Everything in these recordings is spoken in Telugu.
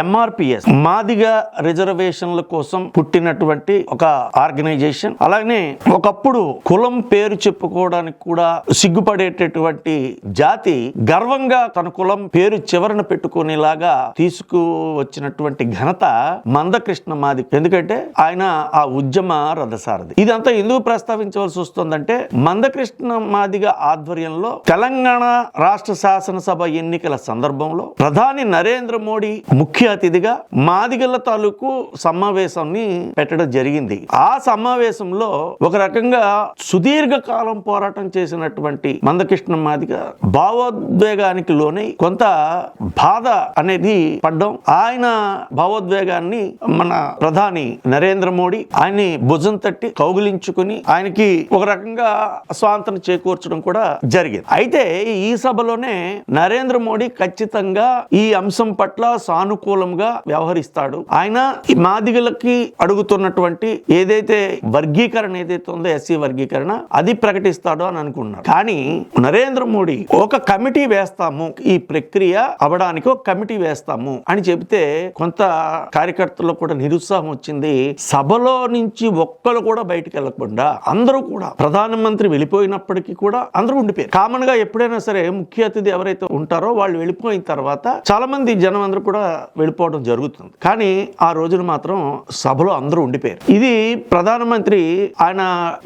ఎంఆర్పిఎస్ మాదిగ రిజర్వేషన్ల కోసం పుట్టినటువంటి ఒక ఆర్గనైజేషన్. అలాగే ఒకప్పుడు కులం పేరు చెప్పుకోవడానికి కూడా సిగ్గుపడేటటువంటి జాతి గర్వంగా తన కులం పేరు చివరన పెట్టుకునేలాగా తీసుకువచ్చినటువంటి ఘనత మందకృష్ణ మాది. ఎందుకంటే ఆయన ఆ ఉద్యమ రథసారథి. ఇదంతా ఎందుకు ప్రస్తావించవలసి వస్తుందంటే మందకృష్ణ మాదిగ ఆధ్వర్యంలో తెలంగాణ రాష్ట్ర శాసనసభ ఎన్నికల సందర్భంలో ప్రధాని నరేంద్ర మోడీ ముఖ్య అతిథిగా మాదిగల తాలూకు సమావేశాన్ని పెట్టడం జరిగింది. ఆ సమావేశంలో ఒక రకంగా సుదీర్ఘ కాలం పోరాటం చేసినటువంటి మందకృష్ణ మాదిగ భావోద్వేగానికి లోనై కొంత బాధ అనేది పడ్డం. ఆయన భావోద్వేగాన్ని మన ప్రధాని నరేంద్ర మోడీ ఆయన్ని భుజం తట్టి కౌగులించుకుని ఆయనకి ఒక రకంగా స్వాంతన చేకూర్చడం కూడా జరిగింది. అయితే ఈ సభలోనే నరేంద్ర మోడీ ఖచ్చితంగా ఈ అంశం పట్ల సాను సానుకూలంగా వ్యవహరిస్తాడు. ఆయన ఈ మాదిగలకి అడుగుతున్నటువంటి ఏదైతే వర్గీకరణ ఏదైతే ఉందో ఎస్సీ వర్గీకరణ అది ప్రకటిస్తాడు అని అనుకున్నారు కానీ నరేంద్ర మోడీ ఒక కమిటీ వేస్తాము ఈ ప్రక్రియ అవడానికి ఒక కమిటీ వేస్తాము అని చెబితే కొంత కార్యకర్తల్లో కూడా నిరుత్సాహం వచ్చింది. సభలో నుంచి ఒక్కరు కూడా బయటకు వెళ్ళకుండా అందరూ కూడా ప్రధానమంత్రి వెళ్ళిపోయినప్పటికీ కూడా అందరూ ఉండిపోయారు. కామన్గా ఎప్పుడైనా సరే ముఖ్య అతిథి ఎవరైతే ఉంటారో వాళ్ళు వెళ్ళిపోయిన తర్వాత చాలా మంది జనం అందరూ కూడా వెళ్ళిపోవడం జరుగుతుంది. కానీ ఆ రోజున మాత్రం సభలో అందరూ ఉండిపోయారు. ఇది ప్రధానమంత్రి ఆయన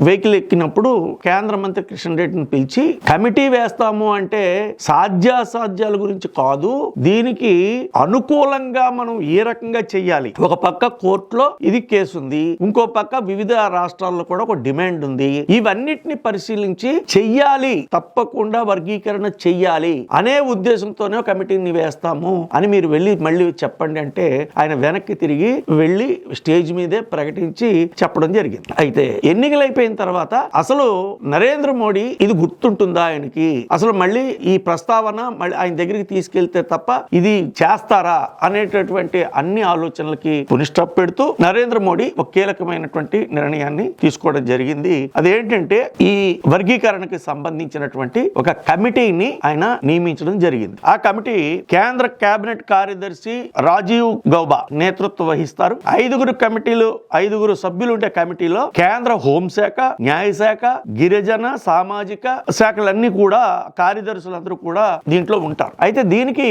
వెహికల్ ఎక్కినప్పుడు కేంద్ర మంత్రి కిషన్ రెడ్డిని పిలిచి కమిటీ వేస్తాము అంటే సాధ్యాసాధ్యాల గురించి కాదు దీనికి అనుకూలంగా మనం ఏ రకంగా చెయ్యాలి? ఒక పక్క కోర్టులో ఇది కేసు ఉంది ఇంకో పక్క వివిధ రాష్ట్రాల్లో కూడా ఒక డిమాండ్ ఉంది. ఇవన్నిటిని పరిశీలించి చెయ్యాలి తప్పకుండా వర్గీకరణ చెయ్యాలి అనే ఉద్దేశంతోనే కమిటీని వేస్తాము అని మీరు వెళ్ళి మళ్ళీ చెప్పండి అంటే ఆయన వెనక్కి తిరిగి వెళ్ళి స్టేజ్ మీదే ప్రకటించి చెప్పడం జరిగింది. అయితే ఎన్నికలు అయిపోయిన తర్వాత అసలు నరేంద్ర మోడీ ఇది గుర్తుంటుందా ఆయనకి? అసలు మళ్ళీ ఈ ప్రస్తావన మళ్ళీ ఆయన దగ్గరికి తీసుకెళ్తే తప్ప ఇది చేస్తారా అనేటటువంటి అన్ని ఆలోచనలకి పునిస్టాప్ పెడుతూ నరేంద్ర మోడీ ఒక కీలకమైనటువంటి నిర్ణయాన్ని తీసుకోవడం జరిగింది. అదేంటంటే ఈ వర్గీకరణకి సంబంధించినటువంటి ఒక కమిటీని ఆయన నియమించడం జరిగింది. ఆ కమిటీ కేంద్ర కేబినెట్ కార్యదర్శి రాజీవ్ గౌబా నేతృత్వం వహిస్తారు. ఐదుగురు కమిటీలు ఐదుగురు సభ్యులు ఉండే కమిటీలో కేంద్ర హోంశాఖ న్యాయశాఖ గిరిజన సామాజిక శాఖలన్నీ కూడా కార్యదర్శులందరూ కూడా దీంట్లో ఉంటారు. అయితే దీనికి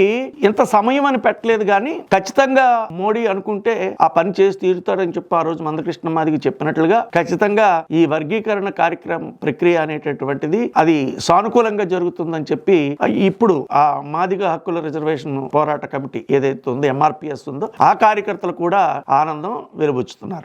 ఇంత సమయం అని పెట్టలేదు కానీ ఖచ్చితంగా మోడీ అనుకుంటే ఆ పని చేసి తీరుతారని చెప్పి ఆ రోజు మందకృష్ణ మాదికి చెప్పినట్లుగా ఖచ్చితంగా ఈ వర్గీకరణ కార్యక్రమం ప్రక్రియ అనేటటువంటిది అది సానుకూలంగా జరుగుతుందని చెప్పి ఇప్పుడు ఆ మాదిగ హక్కుల రిజర్వేషన్ పోరాట కమిటీ ఏదైతే ఉందో ఎంఆర్పిఎస్ ఉందో ఆ కార్యకర్తలు కూడా ఆనందం వెలుబుచ్చుతున్నారు.